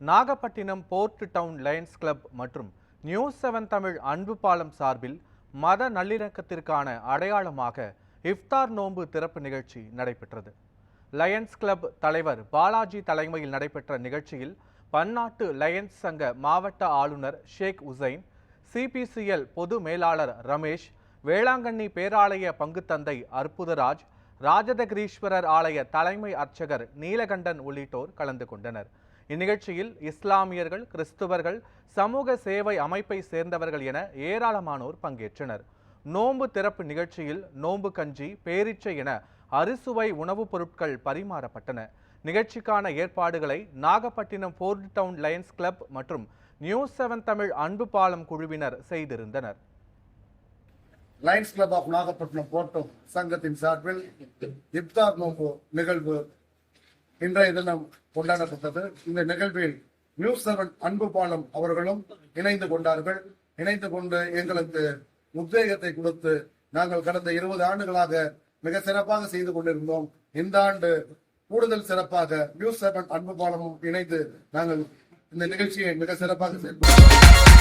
Nagapattinam port town lions club மற்றும் news seven Tamil Anbu Palam சார்பில் மத நல்லிணக்கத்திற்கான அடையாளமாக இஃப்தார் நோன்பு திறப்பு நிகழ்ச்சி நடைபெற்றது. லயன்ஸ் கிளப் தலைவர் பாலாஜி தலைமையில் நடைபெற்ற நிகழ்ச்சியில் பன்னாட்டு லயன்ஸ் சங்க மாவட்ட ஆளுநர் ஷேக் உசைன் சிபிசிஎல் பொது மேலாளர் ரமேஷ் வேளாங்கண்ணி பேராலய பங்குத்தந்தை அற்புதராஜ் ராஜதகிரீஸ்வரர் ஆலய தலைமை அர்ச்சகர் நீலகண்டன் உள்ளிட்டோர் கலந்து கொண்டனர். இந்நிகழ்ச்சியில் இஸ்லாமியர்கள் கிறிஸ்துவர்கள் சமூக சேவை அமைப்பை சேர்ந்தவர்கள் என ஏராளமானோர் பங்கேற்றனர். நோன்பு திறப்பு நிகழ்ச்சியில் நோன்பு கஞ்சி பேரீச்சை என அறுசுவை உணவுப் பொருட்கள் பரிமாறப்பட்டன. நிகழ்ச்சிக்கான ஏற்பாடுகளை Nagapattinam fort town lions club மற்றும் நியூஸ் செவன் தமிழ் அன்பு பாலம் குழுவினர் செய்திருந்தனர். லைன்ஸ் கிளப் ஆஃப் நாகப்பட்டினம் போர்ட்டம் சங்கத்தின் சார்பில் இப்தார் நோம்பு நிகழ்வு இன்றைய தினம் கொண்டாடப்பட்டது. இந்த நிகழ்வில் நியூஸ் செவன் அன்பு பாலம் அவர்களும் இணைந்து கொண்டார்கள். இணைந்து கொண்டு எங்களுக்கு உத்வேகத்தை கொடுத்து நாங்கள் கடந்த இருபது ஆண்டுகளாக மிக சிறப்பாக செய்து கொண்டிருந்தோம். இந்த ஆண்டு கூடுதல் சிறப்பாக நியூஸ் செவன் அன்பு பாலமும் இணைந்து நாங்கள் இந்த நிகழ்ச்சியை மிக சிறப்பாக செயல்படுத்தோம்